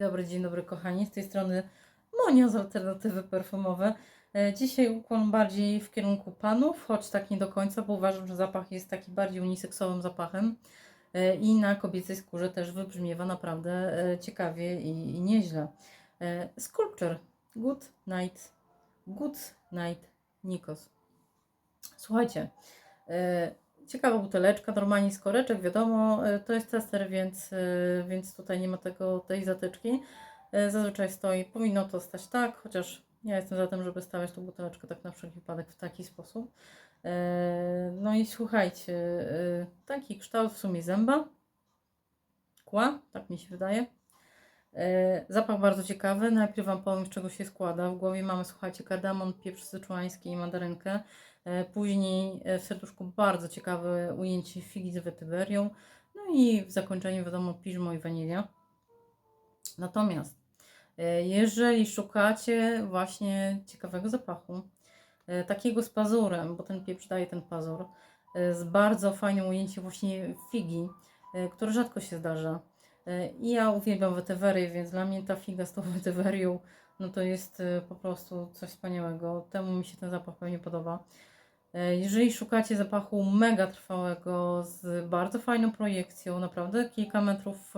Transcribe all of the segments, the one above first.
Dobry dzień dobry kochani, z tej strony Monia z Alternatywy Perfumowe. E, Dzisiaj ukłon bardziej w kierunku panów, choć tak nie do końca, bo uważam, że zapach jest taki bardziej uniseksowym zapachem E, i na kobiecej skórze też wybrzmiewa naprawdę e, ciekawie i, i nieźle. Sculpture Good Night Good Night Nikos. Słuchajcie, ciekawa buteleczka, normalnie z koreczek, wiadomo, e, to jest tester, więc, e, więc tutaj nie ma tego, tej zatyczki. E, Zazwyczaj stoi, powinno to stać tak, chociaż ja jestem za tym, żeby stawiać tą buteleczkę tak na wszelki wypadek w taki sposób. No i słuchajcie, taki kształt w sumie zęba, kła, tak mi się wydaje. E, Zapach bardzo ciekawy. Najpierw Wam powiem, z czego się składa. W głowie mamy, słuchajcie, kardamon, pieprz syczuański i mandarynkę. E, Później e, w serduszku bardzo ciekawe ujęcie figi z wetyberią. No i w zakończeniu wiadomo piżmo i wanilia. Natomiast jeżeli szukacie właśnie ciekawego zapachu, takiego z pazurem, bo ten pieprz daje ten pazur, z bardzo fajnym ujęciem właśnie figi, które rzadko się zdarza. E, I ja uwielbiam wetywerię, więc dla mnie ta figa z tą wetywerią, no to jest e, po prostu coś wspaniałego. Temu mi się ten zapach pewnie podoba. E, Jeżeli szukacie zapachu mega trwałego, z bardzo fajną projekcją, naprawdę kilka metrów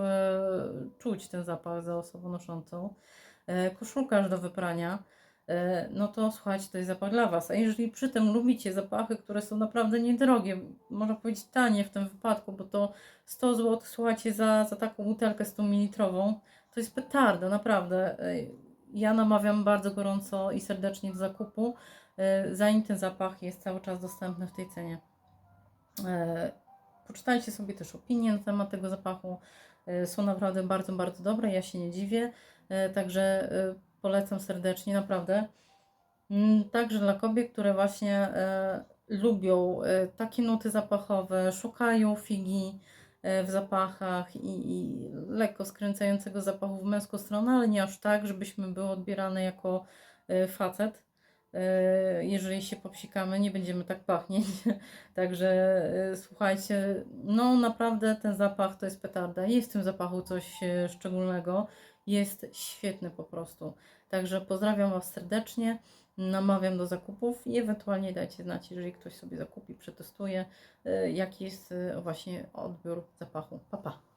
czuć ten zapach za osobą noszącą, koszulka aż do wyprania, no to słuchajcie, to jest zapach dla Was. A jeżeli przy tym lubicie zapachy, które są naprawdę niedrogie, można powiedzieć tanie w tym wypadku, bo to 100 zł, słuchajcie, za, za taką butelkę 100 ml, to jest petarda, naprawdę. E, Ja namawiam bardzo gorąco i serdecznie do zakupu, e, zanim ten zapach jest cały czas dostępny w tej cenie. E, Poczytajcie sobie też opinie na temat tego zapachu. E, Są naprawdę bardzo, bardzo dobre, ja się nie dziwię. E, Także e, polecam serdecznie, naprawdę. Mm, Także dla kobiet, które właśnie e, lubią e, takie nuty zapachowe, szukają figi e, w zapachach i, i lekko skręcającego zapachu w męską stronę, ale nie aż tak, żebyśmy były odbierane jako facet. E, Jeżeli się popsikamy, nie będziemy tak pachnieć. Także e, słuchajcie, no naprawdę ten zapach to jest petarda. Jest w tym zapachu coś e, szczególnego. Jest świetny po prostu. Także pozdrawiam Was serdecznie, namawiam do zakupów i ewentualnie dajcie znać, jeżeli ktoś sobie zakupi, przetestuje, jaki jest właśnie odbiór zapachu. Pa, pa.